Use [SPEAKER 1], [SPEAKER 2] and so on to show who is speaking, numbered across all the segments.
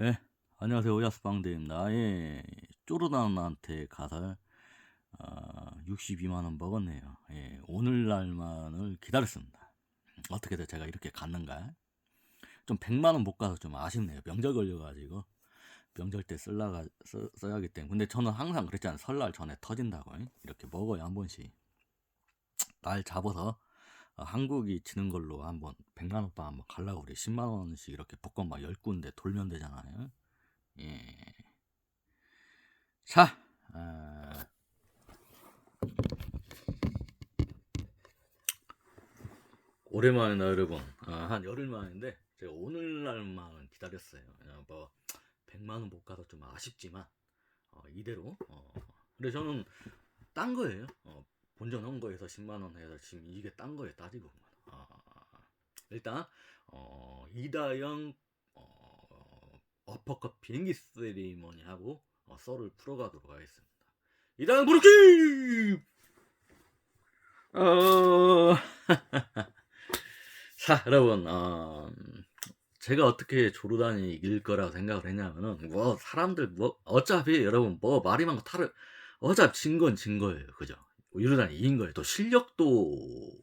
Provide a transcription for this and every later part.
[SPEAKER 1] 예, 안녕하세요. 오야스방대입니다. 예, 쪼르단한테 가설 어, 62만원 먹었네요. 예, 오늘날만을 기다렸습니다. 어떻게 든 제가 이렇게 갔는가? 좀 100만원 못 가서 좀 아쉽네요. 명절 걸려가지고. 명절 때 쓸라가, 써, 써야 하기 때문에. 근데 저는 항상 그랬잖아요. 설날 전에 터진다고. 예? 이렇게 먹어요, 한 번씩. 날 잡아서 어, 한국이 지는 걸로 한번 100만 원빵 한번 갈라고 우리 10만 원씩 이렇게 복권 막 10군데 돌면 되잖아요. 예. 자, 아, 오랜만이다 여러분. 아, 한 열흘 만인데 제가 오늘날만 기다렸어요. 그냥 뭐 100만 원 못 가서 좀 아쉽지만 어, 이대로. 어, 근데 저는 딴 거예요. 어, 본전 한 거에서 10만 원 해서 지금 이게 딴 거에 따지고 아, 일단 어, 이다영 어, 어퍼컷 비행기 세리머니 하고 어, 썰을 풀어가도록 하겠습니다. 이다영 부르키! 어... 자 여러분 어, 제가 어떻게 조르단이 이길 거라고 생각을 했냐면은 뭐 사람들 뭐 어차피 여러분 뭐 말이 많고 탈을 어차피 진 건 진 거예요. 그죠 유르단이 이긴 거예요. 또 실력도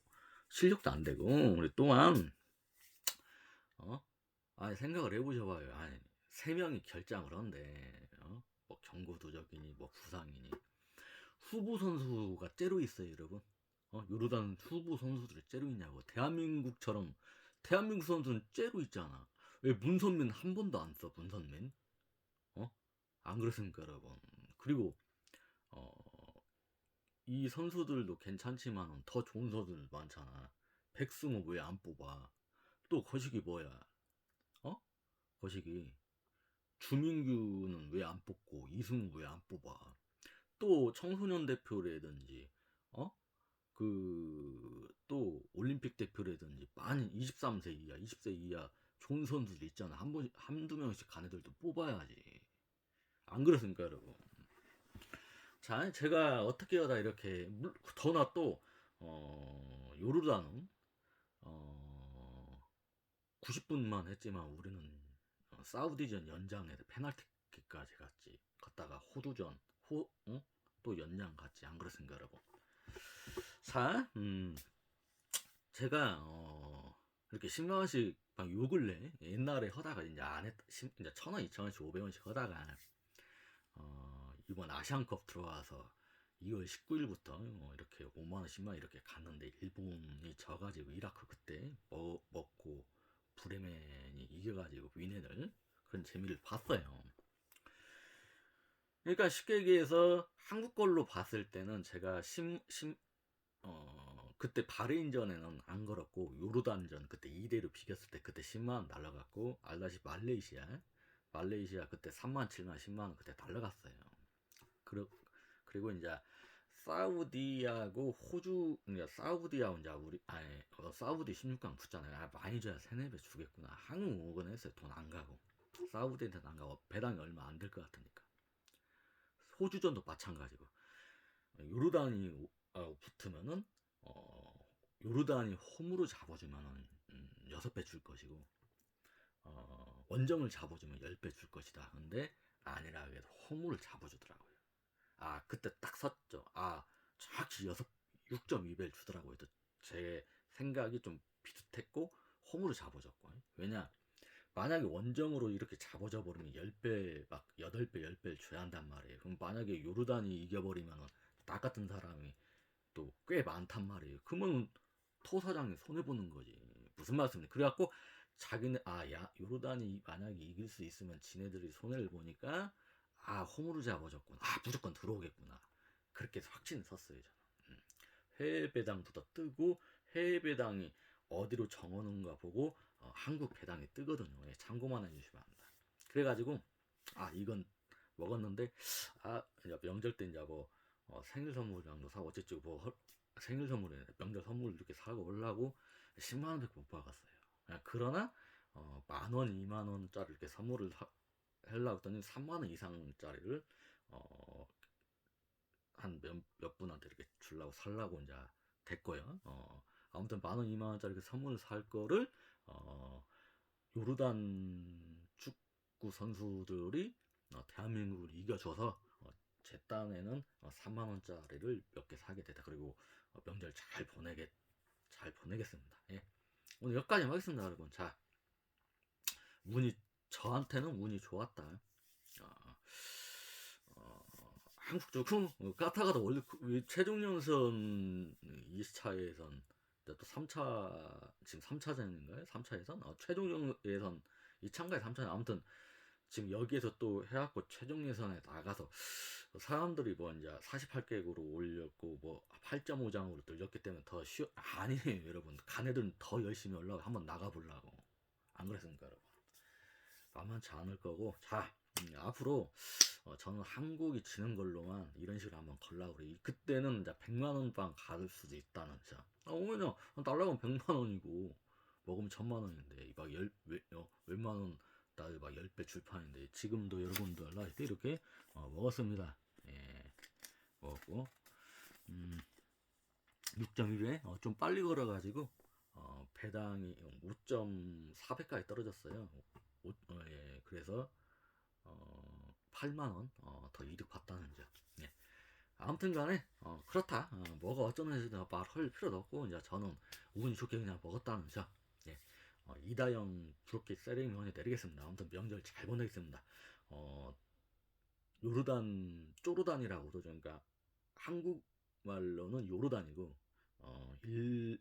[SPEAKER 1] 실력도 안 되고. 우리 또한 어? 아니 생각을 해보셔봐요. 아니 세 명이 결장을 한데 어? 뭐 경고도적이니 뭐 부상이니. 후보 선수가 째로 있어요 여러분. 어? 요르단 후보 선수들이 째로 있냐고. 대한민국처럼 대한민국 선수는 째로 있잖아. 왜 문선민 한 번도 안 써 문선민? 어? 안 그렇습니까 여러분? 그리고 어, 이 선수들도 괜찮지만 더 좋은 선수들 많잖아. 백승호 왜 안 뽑아? 또 거시기 뭐야? 어? 거시기 주민규는 왜 안 뽑고 이승우 왜 안 뽑아? 또 청소년 대표라든지 어? 그 또 올림픽 대표라든지 많이 23세 이하 20세 이하 좋은 선수들 있잖아. 한 번 한두 명씩 간 애들도 뽑아야지. 안 그렇습니까 여러분 자 제가 어떻게 하다 이렇게 물- 더나 또 어, 요르단은 어, 90분만 했지만 우리는 어, 사우디전 연장에서 페널티킥까지 갔지 갔다가 호두전 호, 어? 또 연장 갔지 안 그렇습니까 여러분 자 음, 제가 어, 이렇게 10만 원씩 막요 근래 옛날에 하다가 이제 안 했, 십- 이제 천 원 이천 원씩 오백 원씩 하다가 어, 이번 아시안컵 들어와서 2월 19일부터 어, 이렇게 5만원 10만원 이렇게 갔는데 일본이 져가지고 이라크 그때 먹, 먹고 브레멘이 이겨가지고 위넨을 그런 재미를 봤어요. 그러니까 쉽게 얘기해서 한국 걸로 봤을 때는 제가 심, 심, 어, 그때 바레인전에는 안 걸었고 요르단전 그때 2대1로 비겼을 때 그때 10만원 날라갔고 알다시 말레이시아 말레이시아 그때 3만 7만 10만원 그때 날라갔어요 그리고, 이제 사우디하고 호주 사우디하고 이제 우리 아니 어, 사우디 16강 붙잖아요. 아, 많이 줘야 3, 4배 주겠구나. 한국 오건 했어요 돈 안 가고. 사우디한테는 안 가고. 배당이 얼마 안 될 것 같으니까. 호주전도 마찬가지고. 요르단이 오- 어, 붙으면은 어, 요르단이 홈으로 잡아주면은 음, 6배 줄 것이고 어, 원정을 잡아주면 10배 줄 것이다. 근데 아니라 홈을 잡아주더라고요. 아 그때 딱 섰죠. 아 정확히 6, 6.2배를 주더라고요. 또제 생각이 좀 비슷했고 홈으로 잡아줬고 왜냐 만약에 원정으로 이렇게 잡아줘 버리면 10배 막 8배 10배를 줘야 한단 말이에요. 그럼 만약에 요르단이 이겨버리면은 나 같은 사람이 또 꽤 많단 말이에요. 그러면 토사장이 손해 보는 거지. 무슨 말씀이냐? 그래갖고 자기네 아야 요르단이 만약에 이길 수 있으면 지네들이 손해를 보니까 아 홈으로 잡아줬구나. 아 무조건 들어오겠구나. 그렇게 확신을 섰어요 저는. 음. 해외 배당부터 뜨고 해외 배당이 어디로 정하는가 보고 어, 한국 배당이 뜨거든요. 예, 참고만 해주시면 합니다. 그래가지고 아 이건 먹었는데 아 명절 때 이제 뭐 어, 생일 선물이랑도 사고 어쨌지 뭐 헐- 생일 선물에 명절 선물 이렇게 사고 올라고 10만 원밖에 못 받았어요. 아, 그러나 어, 만 원, 2만 원짜리 이렇게 선물을 사, 하려고 했더니 3만 원 이상짜리를 어, 한 몇 몇 분한테 이렇게 주려고 살라고 이제 됐고요. 어, 아무튼 만 원, 2만 원짜리 그 선물을 살 거를 어, 요르단 축구 선수들이 어, 대한민국을 이겨줘서 어, 제 딴에는 어, 3만 원짜리를 몇 개 사게 됐다. 그리고 어, 명절 잘 보내게 잘 보내겠습니다. 예. 오늘 여기까지 하겠습니다, 여러분. 자, 운이 저한테는 운이 좋았다. 어, 어, 한국 조금 어, 까타가다 원래 그- 최종 연선 2차 예선 또 3차 지금 3차전인가요? 3차 예선? 어, 최종 예선 2차인가요? 3차전 아무튼 지금 여기에서 또 해갖고 최종 예선에 나가서 사람들이 뭐 이제 48개국으로 올렸고 뭐 8.5장으로 늘렸기 때문에 더 쉬워 아니에요 여러분 가네들은 더 열심히 올라가 한번 나가보려고 안 그랬습니까 여러분 만만치 않을 거고. 자 음, 앞으로 어, 저는 한국이 지는 걸로만 이런 식으로 한번 걸라고 그래 그때는 이제 100만 원빵 가을 수도 있다는 자. 아, 오면요 달라고 100만 원이고. 먹으면 천만 원인데 막열 어, 웬만 원 나를 막 10배 줄판인데 지금도 여러분들 라이트 이렇게 어, 먹었습니다. 예, 먹었고. 음, 6.1회 어, 좀 빨리 걸어 가지고 어, 배당이 5.4배까지 떨어졌어요. 오, 어, 예, 그래서 어, 8만 원더 이득 봤다는 점. 예. 아무튼 간에 어, 그렇다. 어, 뭐가 어쩌는지 말할 필요도 없고 이제 저는 운이 좋게 그냥 먹었다는 점. 예. 어, 이다영 부럽게 세레모니 내리겠습니다. 아무튼 명절 잘 보내겠습니다. 어, 요르단 쪼르단이라고도 좀 그러니까 한국말로는 요르단이고 어, 일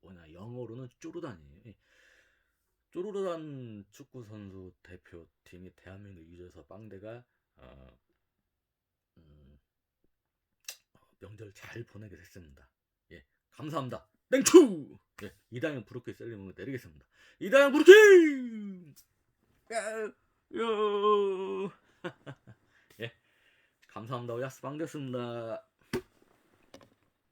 [SPEAKER 1] 뭐냐 영어로는 쪼르단이에요. 예. 쪼르단 축구 선수 대표팀이 대한민국 이겨서 빵대가 어, 음, 어, 명절 잘 보내게 됐습니다. 예, 감사합니다. 땡큐! 예, 이다영 부르케 셀리몬 내리겠습니다. 이다영! 야, 요. 예, 감사합니다. 야스 빵 됐습니다.